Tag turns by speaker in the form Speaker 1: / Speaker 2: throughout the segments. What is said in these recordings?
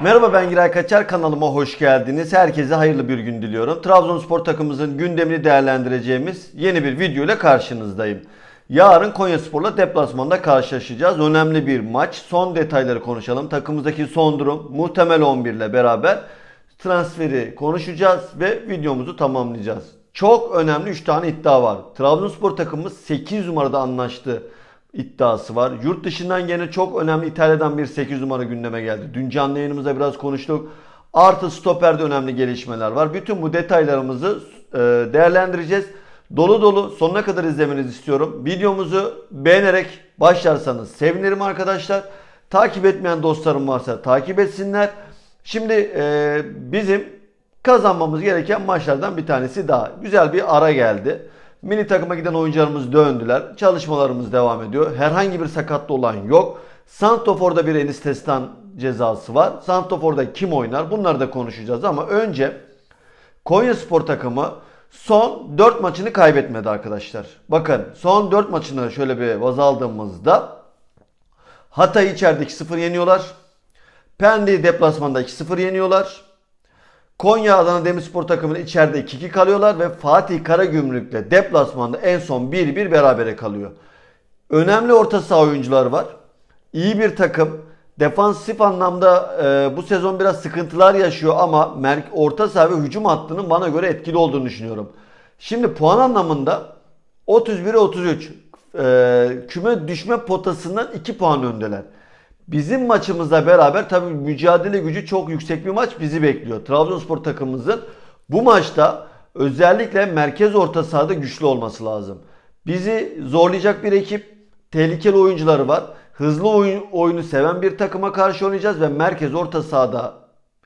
Speaker 1: Merhaba ben Giray Kaçar kanalıma hoş geldiniz. Herkese hayırlı bir gün diliyorum. Trabzonspor takımımızın gündemini değerlendireceğimiz yeni bir video ile karşınızdayım. Yarın Konyaspor'la deplasmanda karşılaşacağız. Önemli bir maç. Son detayları konuşalım. Takımımızdaki son durum, muhtemel 11 ile beraber transferi konuşacağız ve videomuzu tamamlayacağız. Çok önemli 3 tane iddia var. Trabzonspor takımımız 8 numarada anlaştı iddiası var. Yurt dışından gene çok önemli İtalya'dan bir 8 numara gündeme geldi. Dün canlı yayınımızda biraz konuştuk. Artı stoperde önemli gelişmeler var. Bütün bu detaylarımızı e, değerlendireceğiz. Dolu dolu sonuna kadar izlemenizi istiyorum. Videomuzu beğenerek başlarsanız sevinirim arkadaşlar. Takip etmeyen dostlarım varsa takip etsinler. Şimdi e, bizim kazanmamız gereken maçlardan bir tanesi daha. Güzel bir ara geldi. Milli takıma giden oyuncularımız döndüler. Çalışmalarımız devam ediyor. Herhangi bir sakatlı olan yok. Santofor'da bir Enis Testan cezası var. Santofor'da kim oynar? Bunları da konuşacağız ama önce Konya Spor takımı son 4 maçını kaybetmedi arkadaşlar. Bakın son 4 maçını şöyle bir baz aldığımızda Hatay içeride 2-0 yeniyorlar. Pendik'i deplasmanda 2-0 yeniyorlar. Konya Adana Demirspor takımının içeride 2-2 kalıyorlar ve Fatih Karagümrük'le deplasmanda en son 1-1 berabere kalıyor. Önemli orta saha oyuncular var. İyi bir takım. Defansif anlamda e, bu sezon biraz sıkıntılar yaşıyor ama orta saha ve hücum hattının bana göre etkili olduğunu düşünüyorum. Şimdi puan anlamında 31'e 33 e, küme düşme potasından 2 puan öndeler. Bizim maçımızla beraber tabii mücadele gücü çok yüksek bir maç bizi bekliyor. Trabzonspor takımımızın bu maçta özellikle merkez orta sahada güçlü olması lazım. Bizi zorlayacak bir ekip, tehlikeli oyuncuları var. Hızlı oyun, oyunu seven bir takıma karşı oynayacağız ve merkez orta sahada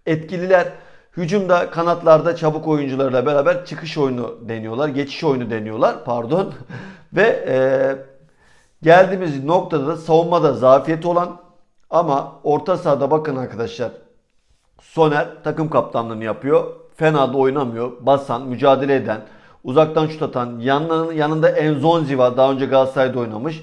Speaker 1: etkililer. Hücumda kanatlarda çabuk oyuncularla beraber çıkış oyunu deniyorlar. Geçiş oyunu deniyorlar pardon. ve e, geldiğimiz noktada da savunmada zafiyeti olan ama orta sahada bakın arkadaşlar. Soner takım kaptanlığını yapıyor. Fena da oynamıyor. Basan, mücadele eden, uzaktan şut atan, yanlarının yanında Enzonzi var. Daha önce Galatasaray'da oynamış.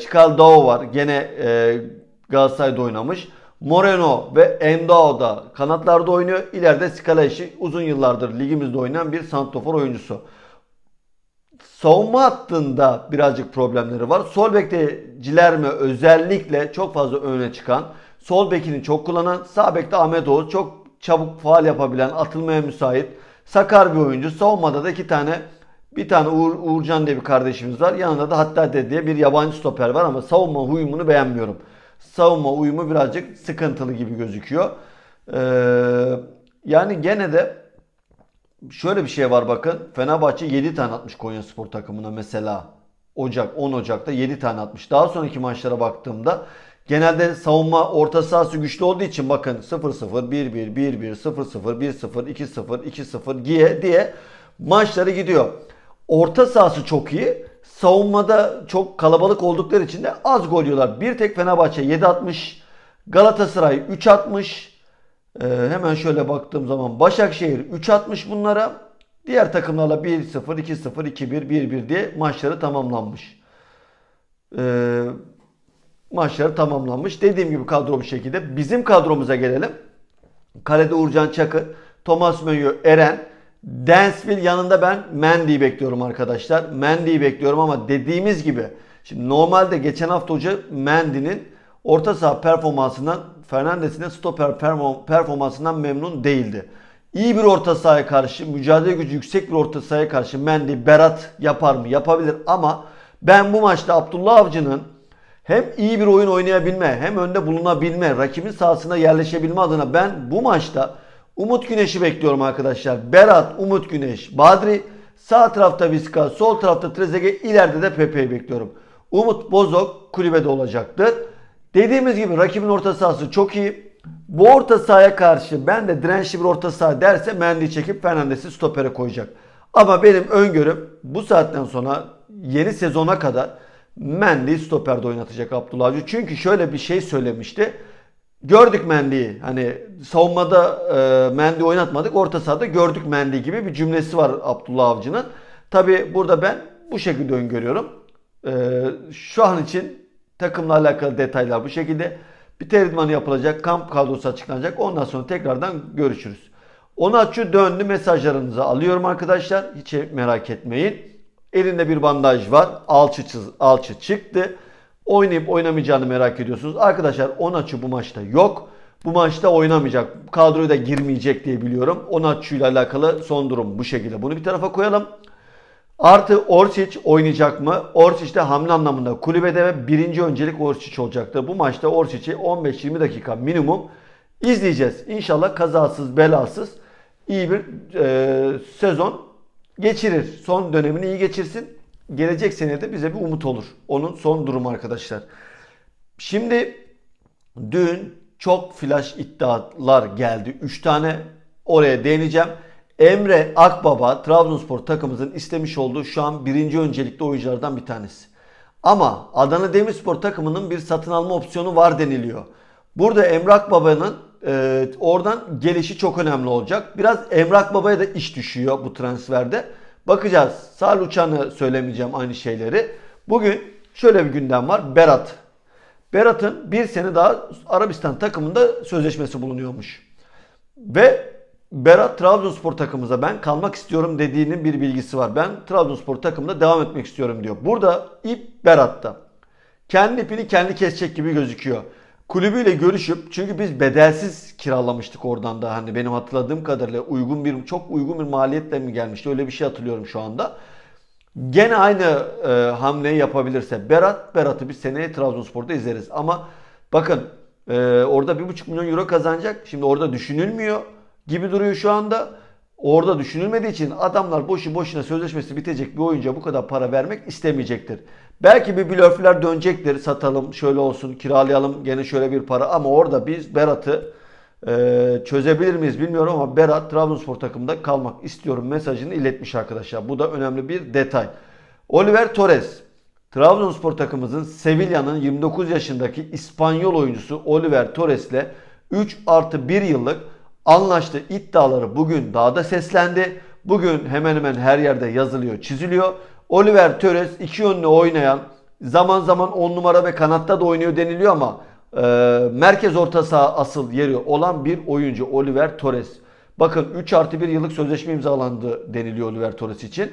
Speaker 1: Çikal Dao var. Gene e, Galatasaray'da oynamış. Moreno ve Endao da kanatlarda oynuyor. İleride Skalaşi uzun yıllardır ligimizde oynayan bir santrofor oyuncusu. Savunma hattında birazcık problemleri var. Sol bekte Cilerme özellikle çok fazla öne çıkan, sol bekini çok kullanan, sağ bekte Ahmet Oğuz çok çabuk faal yapabilen, atılmaya müsait, sakar bir oyuncu. Savunmada da iki tane bir tane Uğur, Uğurcan diye bir kardeşimiz var. Yanında da Hatta diye bir yabancı stoper var ama savunma uyumunu beğenmiyorum. Savunma uyumu birazcık sıkıntılı gibi gözüküyor. Ee, yani gene de şöyle bir şey var bakın. Fenerbahçe 7 tane atmış Konya Spor takımına mesela. Ocak 10 Ocak'ta 7 tane atmış. Daha sonraki maçlara baktığımda genelde savunma orta sahası güçlü olduğu için bakın 0-0, 1-1, 1-1, 0-0, 1-0, 2-0, 2-0 diye diye maçları gidiyor. Orta sahası çok iyi. Savunmada çok kalabalık oldukları için de az gol yiyorlar. Bir tek Fenerbahçe 7 atmış. Galatasaray 3 atmış. Ee, hemen şöyle baktığım zaman Başakşehir 3 atmış bunlara. Diğer takımlarla 1-0, 2-0, 2-1, 1-1 diye maçları tamamlanmış. Ee, maçları tamamlanmış. Dediğim gibi kadro bir şekilde. Bizim kadromuza gelelim. Kalede Uğurcan Çakır, Thomas Müller, Eren, Dansville yanında ben Mendy'yi bekliyorum arkadaşlar. Mendy'yi bekliyorum ama dediğimiz gibi şimdi normalde geçen hafta hoca Mendy'nin orta saha performansından Fernandes'in de stoper performansından memnun değildi. İyi bir orta sahaya karşı, mücadele gücü yüksek bir orta sahaya karşı Mendy, Berat yapar mı? Yapabilir ama ben bu maçta Abdullah Avcı'nın hem iyi bir oyun oynayabilme, hem önde bulunabilme, rakibin sahasına yerleşebilme adına ben bu maçta Umut Güneş'i bekliyorum arkadaşlar. Berat, Umut Güneş, Badri, sağ tarafta Viska, sol tarafta Trezeguet, ileride de Pepe'yi bekliyorum. Umut Bozok kulübede olacaktır. Dediğimiz gibi rakibin orta sahası çok iyi. Bu orta sahaya karşı ben de dirençli bir orta saha derse Mendy çekip Fernandes'i stopere koyacak. Ama benim öngörüm bu saatten sonra yeni sezona kadar Mendy stoperde oynatacak Abdullah Avcı. Çünkü şöyle bir şey söylemişti. Gördük Mendy'yi. Hani savunmada e, Mendy oynatmadık. Orta sahada gördük Mendy gibi bir cümlesi var Abdullah Avcı'nın. Tabi burada ben bu şekilde öngörüyorum. E, şu an için takımla alakalı detaylar bu şekilde. Bir teridmanı yapılacak, kamp kadrosu açıklanacak. Ondan sonra tekrardan görüşürüz. Onaçu döndü mesajlarınızı alıyorum arkadaşlar. Hiç merak etmeyin. Elinde bir bandaj var. Alçı, çiz- alçı çıktı. Oynayıp oynamayacağını merak ediyorsunuz. Arkadaşlar Onaçu bu maçta yok. Bu maçta oynamayacak. Kadroya da girmeyecek diye biliyorum. Onaçu ile alakalı son durum bu şekilde. Bunu bir tarafa koyalım. Artı Orsic oynayacak mı? Orsic de hamle anlamında kulübede ve birinci öncelik Orsic olacaktır. Bu maçta Orsic'i 15-20 dakika minimum izleyeceğiz. İnşallah kazasız belasız iyi bir e, sezon geçirir. Son dönemini iyi geçirsin. Gelecek senede bize bir umut olur. Onun son durumu arkadaşlar. Şimdi dün çok flash iddialar geldi. 3 tane oraya değineceğim. Emre Akbaba Trabzonspor takımımızın istemiş olduğu şu an birinci öncelikli oyunculardan bir tanesi. Ama Adana Demirspor takımının bir satın alma opsiyonu var deniliyor. Burada Emre Akbaba'nın e, oradan gelişi çok önemli olacak. Biraz Emre Akbaba'ya da iş düşüyor bu transferde. Bakacağız. Salih Uçan'ı söylemeyeceğim aynı şeyleri. Bugün şöyle bir gündem var. Berat. Berat'ın bir sene daha Arabistan takımında sözleşmesi bulunuyormuş. Ve Berat Trabzonspor takımımıza ben kalmak istiyorum dediğinin bir bilgisi var. Ben Trabzonspor takımında devam etmek istiyorum diyor. Burada ip Berat'ta. Kendi ipini kendi kesecek gibi gözüküyor. Kulübüyle görüşüp çünkü biz bedelsiz kiralamıştık oradan da hani benim hatırladığım kadarıyla uygun bir çok uygun bir maliyetle mi gelmişti öyle bir şey hatırlıyorum şu anda. Gene aynı e, hamleyi yapabilirse Berat, Berat'ı bir seneye Trabzonspor'da izleriz. Ama bakın e, orada 1,5 milyon euro kazanacak. Şimdi orada düşünülmüyor gibi duruyor şu anda. Orada düşünülmediği için adamlar boşu boşuna sözleşmesi bitecek bir oyuncuya bu kadar para vermek istemeyecektir. Belki bir blöfler dönecektir. Satalım, şöyle olsun, kiralayalım, gene şöyle bir para. Ama orada biz Berat'ı e, çözebilir miyiz bilmiyorum ama Berat Trabzonspor takımında kalmak istiyorum mesajını iletmiş arkadaşlar. Bu da önemli bir detay. Oliver Torres Trabzonspor takımımızın Sevilla'nın 29 yaşındaki İspanyol oyuncusu Oliver Torres ile 3 artı 1 yıllık anlaştı iddiaları bugün daha da seslendi. Bugün hemen hemen her yerde yazılıyor, çiziliyor. Oliver Torres iki yönlü oynayan, zaman zaman 10 numara ve kanatta da oynuyor deniliyor ama e, merkez orta saha asıl yeri olan bir oyuncu Oliver Torres. Bakın 3 artı 1 yıllık sözleşme imzalandı deniliyor Oliver Torres için.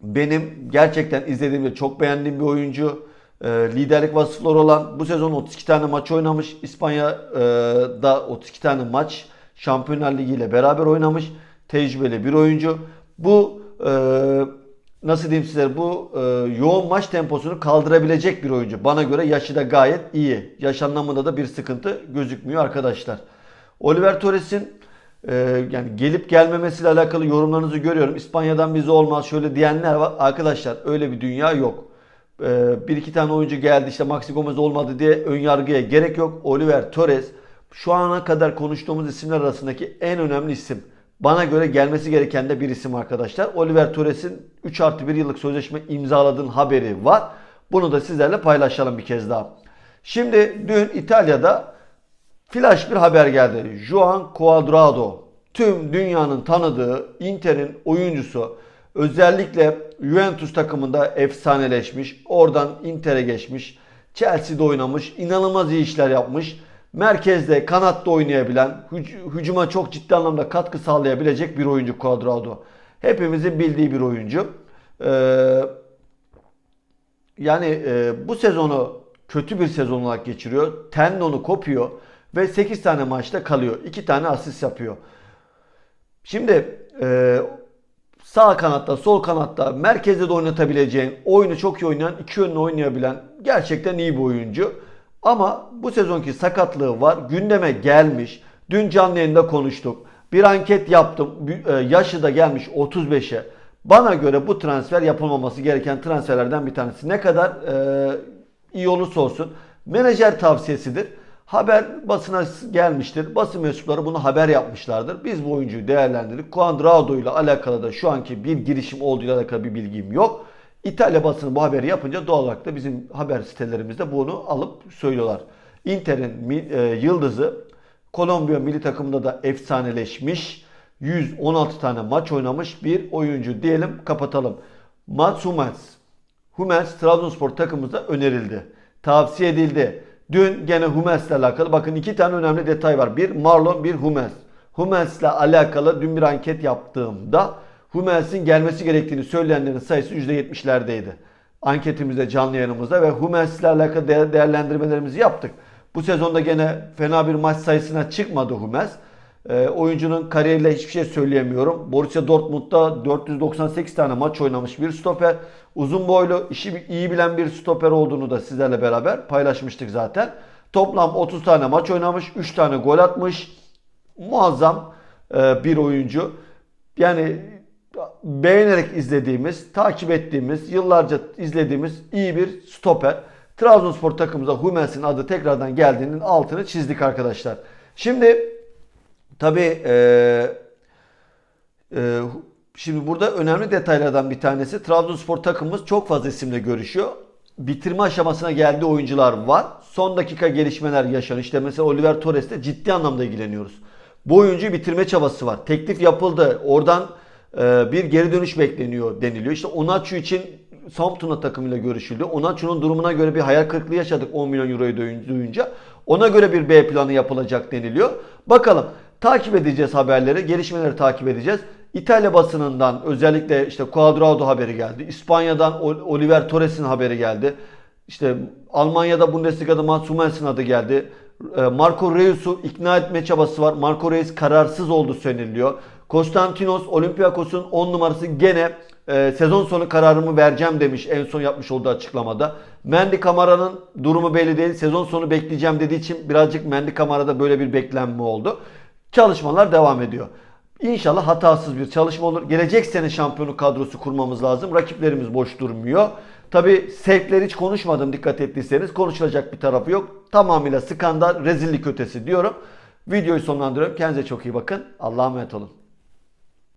Speaker 1: Benim gerçekten izlediğim ve çok beğendiğim bir oyuncu. E, liderlik vasıfları olan bu sezon 32 tane maç oynamış. İspanya'da 32 tane maç Şampiyonlar Ligi ile beraber oynamış. Tecrübeli bir oyuncu. Bu e, nasıl diyeyim size bu e, yoğun maç temposunu kaldırabilecek bir oyuncu. Bana göre yaşı da gayet iyi. Yaş anlamında da bir sıkıntı gözükmüyor arkadaşlar. Oliver Torres'in e, yani gelip gelmemesiyle alakalı yorumlarınızı görüyorum. İspanya'dan bize olmaz şöyle diyenler var. Arkadaşlar öyle bir dünya yok. E, bir iki tane oyuncu geldi işte Maxi Gomez olmadı diye ön yargıya gerek yok. Oliver Torres şu ana kadar konuştuğumuz isimler arasındaki en önemli isim. Bana göre gelmesi gereken de bir isim arkadaşlar. Oliver Torres'in 3 artı 1 yıllık sözleşme imzaladığın haberi var. Bunu da sizlerle paylaşalım bir kez daha. Şimdi dün İtalya'da flash bir haber geldi. Juan Cuadrado tüm dünyanın tanıdığı Inter'in oyuncusu özellikle Juventus takımında efsaneleşmiş. Oradan Inter'e geçmiş. Chelsea'de oynamış. inanılmaz iyi işler yapmış. Merkezde, kanatta oynayabilen, hüc- hücuma çok ciddi anlamda katkı sağlayabilecek bir oyuncu Cuadrado. Hepimizin bildiği bir oyuncu. Ee, yani e, bu sezonu kötü bir sezon olarak geçiriyor. Tendonu kopuyor ve 8 tane maçta kalıyor. 2 tane asist yapıyor. Şimdi e, sağ kanatta, sol kanatta, merkezde de oynatabileceğin, oyunu çok iyi oynayan, iki yönlü oynayabilen gerçekten iyi bir oyuncu. Ama bu sezonki sakatlığı var. Gündeme gelmiş. Dün canlı yayında konuştuk. Bir anket yaptım. E, Yaşı da gelmiş 35'e. Bana göre bu transfer yapılmaması gereken transferlerden bir tanesi. Ne kadar e, iyi olursa olsun. Menajer tavsiyesidir. Haber basına gelmiştir. Basın mensupları bunu haber yapmışlardır. Biz bu oyuncuyu değerlendirdik. Cuadrado ile alakalı da şu anki bir girişim olduğuyla alakalı bir bilgim yok. İtalya basını bu haberi yapınca doğal olarak da bizim haber sitelerimizde bunu alıp söylüyorlar. Inter'in e, yıldızı Kolombiya milli takımında da efsaneleşmiş. 116 tane maç oynamış bir oyuncu diyelim kapatalım. Mats Hummels. Hummels Trabzonspor takımımıza önerildi. Tavsiye edildi. Dün gene Hummels'le alakalı bakın iki tane önemli detay var. Bir Marlon, bir Hummels. Hummels'le alakalı dün bir anket yaptığımda Hummels'in gelmesi gerektiğini söyleyenlerin sayısı %70'lerdeydi. Anketimizde, canlı yayınımızda ve Hummels'le alakalı değer- değerlendirmelerimizi yaptık. Bu sezonda gene fena bir maç sayısına çıkmadı Hummels. E, oyuncunun kariyeriyle hiçbir şey söyleyemiyorum. Borussia Dortmund'da 498 tane maç oynamış bir stoper. Uzun boylu, işi iyi bilen bir stoper olduğunu da sizlerle beraber paylaşmıştık zaten. Toplam 30 tane maç oynamış, 3 tane gol atmış. Muazzam e, bir oyuncu. Yani beğenerek izlediğimiz, takip ettiğimiz, yıllarca izlediğimiz iyi bir stoper. Trabzonspor takımımıza Hummels'in adı tekrardan geldiğinin altını çizdik arkadaşlar. Şimdi tabii e, e, şimdi burada önemli detaylardan bir tanesi Trabzonspor takımımız çok fazla isimle görüşüyor. Bitirme aşamasına geldiği oyuncular var. Son dakika gelişmeler yaşanıyor. İşte mesela Oliver Torres'te ciddi anlamda ilgileniyoruz. Bu oyuncuyu bitirme çabası var. Teklif yapıldı. Oradan e, bir geri dönüş bekleniyor deniliyor. İşte Onaçu için Southampton takımıyla görüşüldü. Onaçu'nun durumuna göre bir hayal kırıklığı yaşadık 10 milyon euroyu duyun- duyunca. Ona göre bir B planı yapılacak deniliyor. Bakalım takip edeceğiz haberleri, gelişmeleri takip edeceğiz. İtalya basınından özellikle işte Cuadrado haberi geldi. İspanya'dan Ol- Oliver Torres'in haberi geldi. İşte Almanya'da Bundesliga'da Mats adı geldi. E, Marco Reus'u ikna etme çabası var. Marco Reus kararsız oldu söyleniyor. Konstantinos Olympiakos'un 10 numarası gene e, sezon sonu kararımı vereceğim demiş en son yapmış olduğu açıklamada. Mendy Kamara'nın durumu belli değil. Sezon sonu bekleyeceğim dediği için birazcık Mendy Kamara'da böyle bir beklenme oldu. Çalışmalar devam ediyor. İnşallah hatasız bir çalışma olur. Gelecek sene şampiyonu kadrosu kurmamız lazım. Rakiplerimiz boş durmuyor. Tabi sevkleri hiç konuşmadım dikkat ettiyseniz. Konuşulacak bir tarafı yok. Tamamıyla skandal, rezillik ötesi diyorum. Videoyu sonlandırıyorum. Kendinize çok iyi bakın. Allah'a emanet olun.